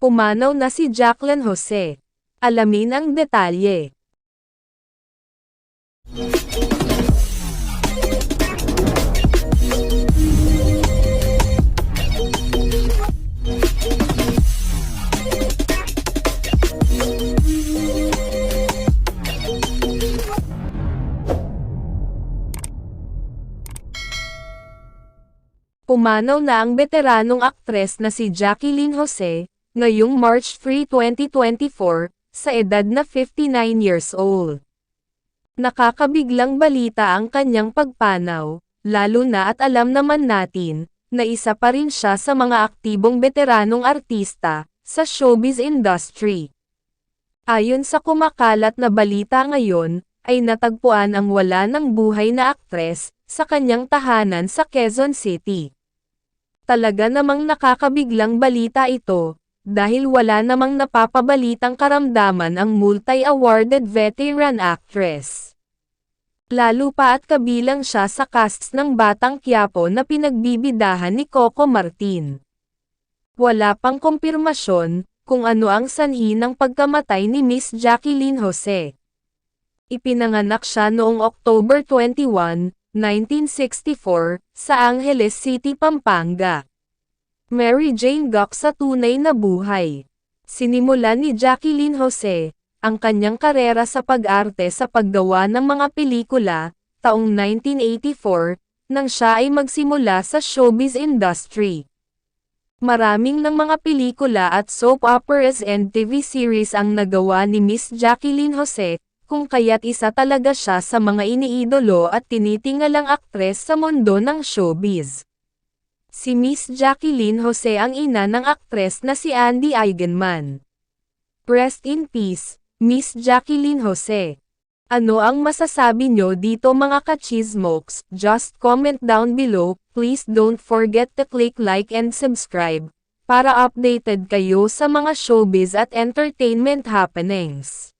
Pumanaw na si Jacqueline Jose. Alamin ang detalye. Pumanaw na ang veteranong aktres na si Jacqueline Jose, ngayong March 3, 2024, sa edad na 59 years old. Nakakabiglang balita ang kanyang pagpanaw, lalo na at alam naman natin, na isa pa rin siya sa mga aktibong veteranong artista, sa showbiz industry. Ayon sa kumakalat na balita ngayon, ay natagpuan ang wala ng buhay na aktres, sa kanyang tahanan sa Quezon City. Talaga namang nakakabiglang balita ito, dahil wala namang napapabalitang karamdaman ang multi-awarded veteran actress. Lalo pa at kabilang siya sa casts ng Batang Quiapo na pinagbibidahan ni Coco Martin. Wala pang kumpirmasyon kung ano ang sanhi ng pagkamatay ni Miss Jacqueline Jose. Ipinanganak siya noong October 21, 1964, sa Angeles City, Pampanga. Mary Jane Gok sa tunay na buhay. Sinimulan ni Jacqueline Jose, ang kanyang karera sa pag-arte sa paggawa ng mga pelikula, taong 1984, nang siya ay magsimula sa showbiz industry. Maraming ng mga pelikula at soap operas and TV series ang nagawa ni Miss Jacqueline Jose, kung kaya't isa talaga siya sa mga iniidolo at tinitingalang aktres sa mundo ng showbiz. Si Miss Jacqueline Jose ang ina ng aktres na si Andy Eigenman. Rest in peace, Miss Jacqueline Jose. Ano ang masasabi nyo dito mga kachismokes? Just comment down below, please don't forget to click like and subscribe, para updated kayo sa mga showbiz at entertainment happenings.